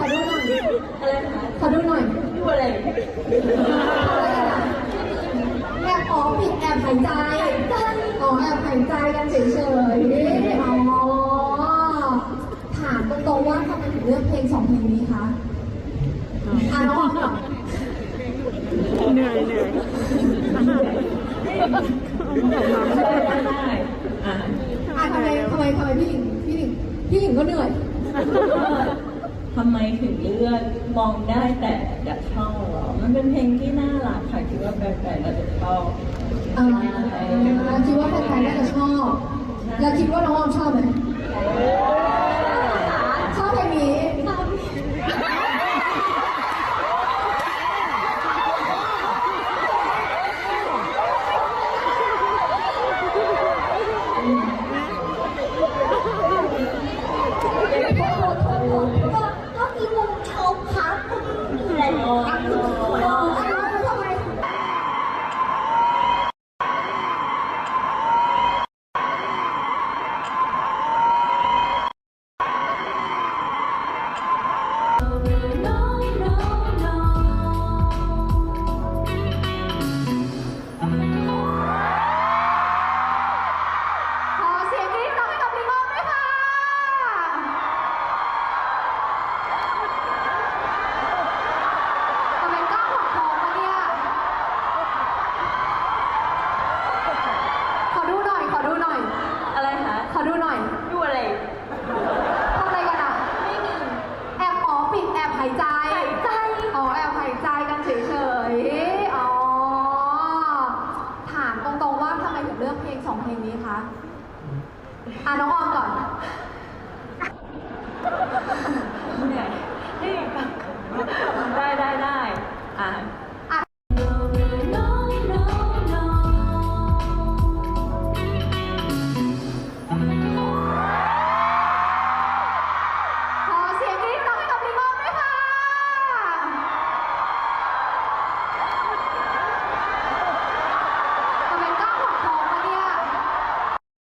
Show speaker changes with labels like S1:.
S1: ขอดูหน่อย
S2: อะไรคะ
S1: ขอดูหน่อย
S2: ดูอะไร
S1: แอบขอผิดแอบหายใจอ๋อแอบหายใจกันเฉยเๆอ๋อถามตรงๆว่าทำไมถึงเลือกเพลงสองเพลงนี้คะอ่าน้องเหนื่อยเหนื่อย
S2: อะ
S1: ทำไมทำไมทำไมพี่หญิงพี่หญิงพี่หญิงก็เหนื่อย
S2: ทำไมถึงเลือกมองได้แต่อยากชอบเหรอ มันเป็นเพลงที่น่ารักค่ะคิดว่าแฟนๆน่าจะชอบ
S1: อ่าคิดว่าแฟนๆน่าจะชอบ
S2: แล้ว
S1: คิดว่าน้องออมชอบไหม เลือกเพลงสองเพลงนี้คะอ่าน้องออมก่อน
S2: เหนื่อยเหนื่อย